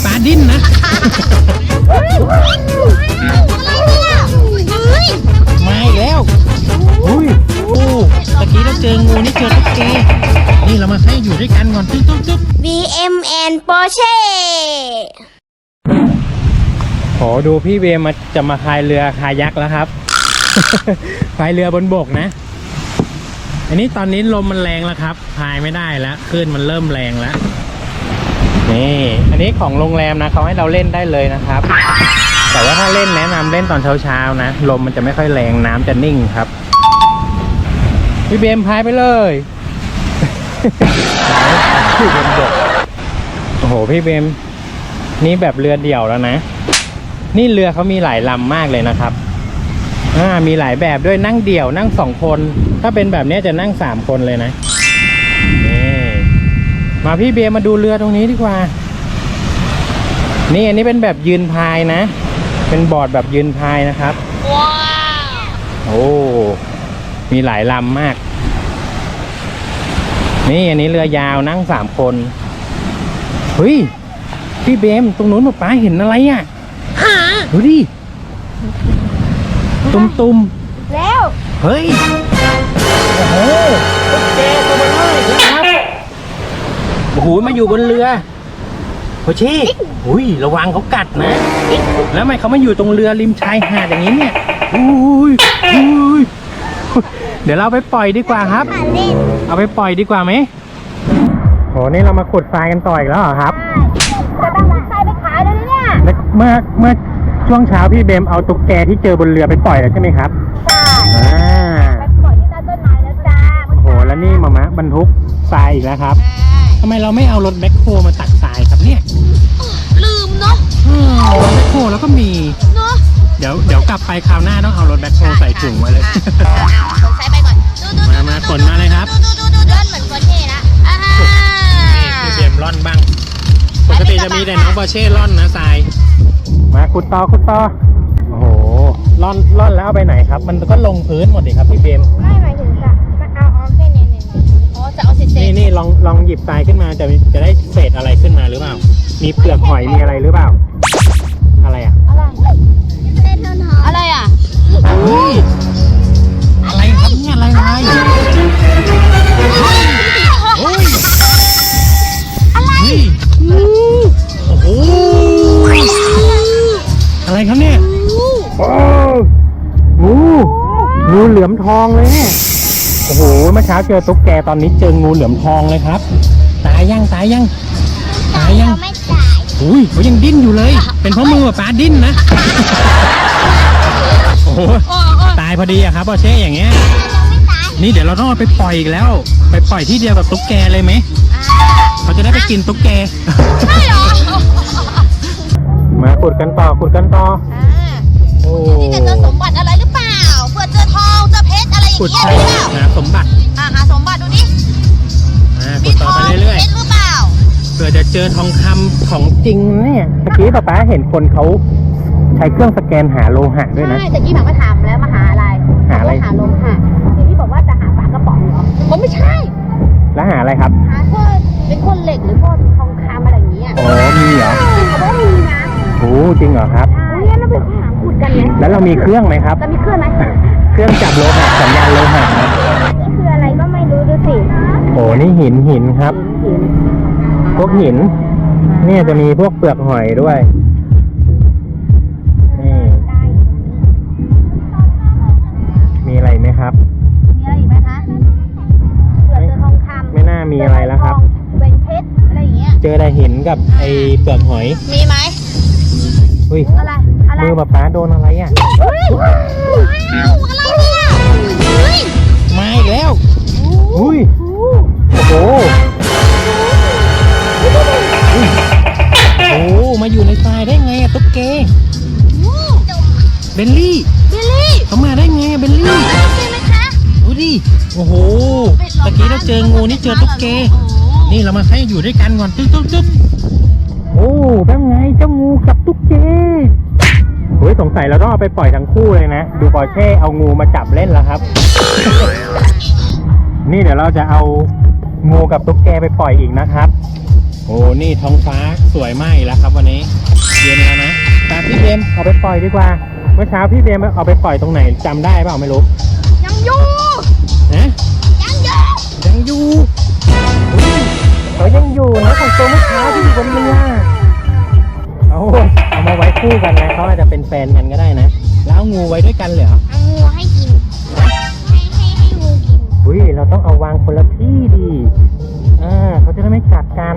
กับป้าดิ้นนะ มาอีกแล้วอุ้ยโอ้ตะกี้เราเจองูนี่เจอตุ๊กแกนี่เรามาให้อยู่ด้วยกันก่อนจุ๊บจุ๊บจุ๊บ VMN Porsche โหดูพี่เวมมาจะมาพายเรือคายักแล้วครับ พายเรือบนบกนะ อันนี้ตอนนี้ลมมันแรงแล้วครับ พายไม่ได้แล้วคลื่นมันเริ่มแรงแล้ว นี่ อันนี้ของโรงแรมนะเขาให้เราเล่นได้เลยนะครับ แต่ว่าถ้าเล่นแนะนำเล่นตอนเช้าๆนะ ลมมันจะไม่ค่อยแรงน้ำจะนิ่งครับ พี่เบมพายไปเลยอยู่บนบกโอ้โห พี่เบม นี่แบบเรือเดี่ยวแล้วนะ นี่เรือเขามีหลายลำมากเลยนะครับอ่ามีหลายแบบด้วยนั่งเดี่ยวนั่งสองคน ถ้าเป็นแบบนี้จะนั่งสามคนเลยนะ มาพี่เบียร์มาดูเรือตรงนี้ดีกว่า นี่อันนี้เป็นแบบยืนพายนะ เป็นบอร์ดแบบยืนพายนะครับ ว้าว โอ้ มีหลายลำมาก นี่อันนี้เรือยาวนั่งสามคนเฮ้ยพี่เบมตรงนู้นป้าเห็นอะไรอะหาดูดิ ตุมตุมแล้วๆเฮ้ย โอ้โหตุ๊กแก โอ้โหมาอยู่บนเรือโอเช่อุ้ยระวังเขากัดนะ แล้วทำไมเขามาอยู่ตรงเรือริมชายหาดอย่างนี้เนี่ยอุ้ยอุ้ยเดี๋ยวเราไปปล่อยดีกว่าครับหาเล่นเอาไปปล่อยดีกว่าไหมโหนี่เรามาขุดทรายกันต่ออีกแล้วเหรอครับจะต้องเอาใครไปขายเลยเนี่ยแล้วเมื่อเมื่อช่วงเช้าพี่เบมเอาตุ๊กแกที่เจอบนเรือไปปล่อยแล้วใช่ไหมครับใช่ นี่มามะบรรทุกทรายอีกแล้วครับทำไมเราไม่เอารถแบ็คโฮมาตักทรายครับเนี่ยลืมเนาะอืมรถแบ็คโฮแล้วก็มี เนาะเดี๋ยวเดี๋ยวกลับไปคราวหน้าต้องเอารถแบ็คโฮใส่ถุงไว้เลย สงสัยไปก่อนดูดูมามาขนมาเลยครับ ดูดูดูดูเดินเหมือนคนเท่นะอ่านี่พี่เบมร่อนบ้าง ปกติจะมีแต่น้องบอเช่ร่อนนะทราย มาขุดต่อขุดต่อ โอ้โหร่อนร่อนแล้วเอาไปไหนครับ มันก็ลงพื้นหมดดิครับพี่เบมไม่หมายถึง นี่ษนี่ลองลองหยิบทรายขึ้นมาจะจะได้เศษอะไรขึ้นมาหรือเปล่า มีเปลือกหอยมีอะไรหรือเปล่า อะไรอะ อะไรเส้นเท่านั้นอะไรอะเฮ้ยอะไรครับเนี่ยอะไรอะไรโอ้ยอะไรเฮ้ยโอ้โหอะไรครับเนี่ยโอ้งูงูเหลือมทองเลยเนี่ยโอ้โหเมื่อเช้าเจอตุ๊กแกตอนนี้เจองูเหลือมทองเลยครับ ตายยังตายยังตายยังไม่ตายอุ้ยเขายังดิ้นอยู่เลย เป็นเพราะมือป้าดิ้นนะโอ้โหโอ้โอ้ตายพอดีอะครับพอเช่อย่างเงี้ยยังไม่ตายนี่เดี๋ยวเราต้องเอาไปปล่อยอีกแล้ว ไปปล่อยที่เดียวกับตุ๊กแกเลยไหมเขาจะได้ไปกินตุ๊กแกใช่เหรอมาขุดกันต่อขุดกันต่ออ่าโอ้ ขุดเงี้ยใช่หรือเปล่าหาสมบัติอ่าหาสมบัติดูดิอ่าขุมีดทต่อองไปมีเรื่อยเพชรหรือเปล่า ๆเผื่อจะเจอทองคำของจริงเนี่ยเมื่อกี้ป๊าป๊าเห็นคนเขาใช้เครื่องสแกนหาโลหะด้วยนะ ใช่แต่กี้หมาก็ถามแล้วมาหาอะไรหาอะไร หาลมหะทีนี้บอกว่าจะหาฝากระป๋องเหรอผมไม่ใช่ แล้วหาอะไรครับหาพวกเป็นพวกเหล็กหรือพวกทองคำอะไรอย่างเงี้ยอ๋อมีเหรอเขาบอกว่ามีนะโอ้จริงเหรอครับเฮ้ยเราไปหาขุดกันไหมแล้วเรามีเครื่องไหมครับ จะมีเครื่องไหมเค รื่องจับโลหะสัญญาณโลหะนะนี่คืออะไรก็ไม่รู้ดูสิโอ้นี่หินหินครับพวกหิน เนี่ยจะมีพวกเปลือกหอยด้วย นี่ มีอะไรไหมครับ มีอะไรอีกไหมคะเผื่อเจอทองคำไม่น่ามีอะไรแล้วครับ เป็นเพชรอะไรอย่างเงี้ย เจอแต่หินกับไอเปลือกหอย มีไหมอุ้ยอะไร อะไรมือป๊าป๊าโดนอะไรอะ เฮ้ย อุ้ยโอ้โหอุ้ยโอ้โหมาอยู่ในทรายได้ไงอะตุ๊กแกเบลลี่บิลลี่เขามาได้ไงอะเบลลี่ใช่ไหมคะดูดิโอ้โหตะกี้เราเจองูนี่เจอตุ๊กแกนี่เรามาให้อยู่ด้วยกันก่อนจุ๊บจุ๊บจุ๊บโอ้เป็นไงเจ้างูกับตุ๊กแกเฮ้ยสงสัยเราต้องเอาไปปล่อยทั้งคู่เลยนะ ดูปอร์เช่เอางูมาจับเล่นแล้วครับ นี่เดี๋ยวเราจะเอางูกับตุ๊กแกไปปล่อยอีกนะครับโหโอ้นี่ท้องฟ้าสวยไหมแล้วครับ วันนี้เย็นแล้วนะแต่พี่เบมเอาไปปล่อยดีกว่า เมื่อเช้าพี่เบมเอาไปปล่อยตรงไหนจำได้เปล่าไม่รู้ยังอยู่นะยังอยู่ยังอยู่อุ๊ยเขายังอยู่นะของตัวเมื่อเช้าที่อยู่บนเรือเอาเอามาไว้คู่กันนะเขาอาจจะเป็นแฟนกันก็ได้นะ แล้วเอางูไว้ด้วยกันเหรอเอางูให้กิน เราต้องเอาวางคนละที่ดีอ่าเขาจะได้ไม่กัดกัน